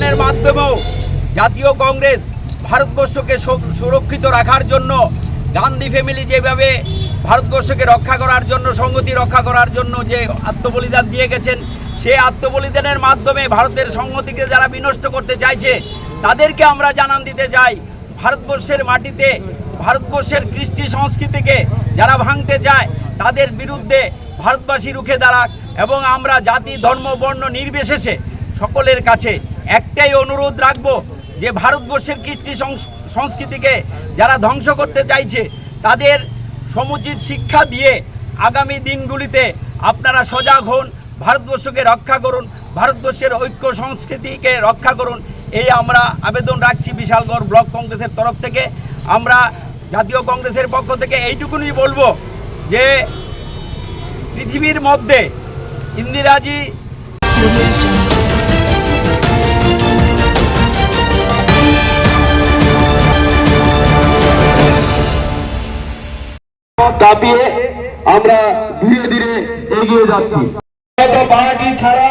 বলিদানের মাধ্যমেও জাতীয় কংগ্রেস ভারতবর্ষকে সুরক্ষিত রাখার জন্য, গান্ধী ফ্যামিলি যেভাবে ভারতবর্ষকে রক্ষা করার জন্য সংগতি রক্ষা করার জন্য যে আত্মবলিদান দিয়ে গেছেন সেই আত্মবলিদানের মাধ্যমে ভারতের সংহতিকে যারা বিনষ্ট করতে চাইছে, তাদেরকে আমরা জানান দিতে চাই, ভারতবর্ষের মাটিতে, ভারতবর্ষের কৃষ্টি সংস্কৃতিকে যারা ভাঙতে চায়, তাদের বিরুদ্ধে ভারতবাসী রুখে দাঁড়াক এবং আমরা জাতি, ধর্ম, বর্ণ নির্বিশেষে সকলের কাছে একটাই অনুরোধ রাখব যে ভারতবর্ষের কৃষ্টি সংস- সংস্কৃতিকে যারা ধ্বংস করতে চাইছে, তাদের সমুচিত শিক্ষা দিয়ে আগামী দিনগুলিতে আপনারা সজাগ হন, ভারতবর্ষকে রক্ষা করুন, ভারতবর্ষের ঐক্য সংস্কৃতিকে রক্ষা করুন। এই আমরা আবেদন রাখছি বিশালগড় ব্লক কংগ্রেসের তরফ থেকে। আমরা জাতীয় কংগ্রেসের পক্ষ থেকে এইটুকুনি বলব যে পৃথিবীর মধ্যে ইন্দিরাজি দাবিয়ে আমরা ধীরে ধীরে এগিয়ে যাচ্ছি। পার্টি ছাড়া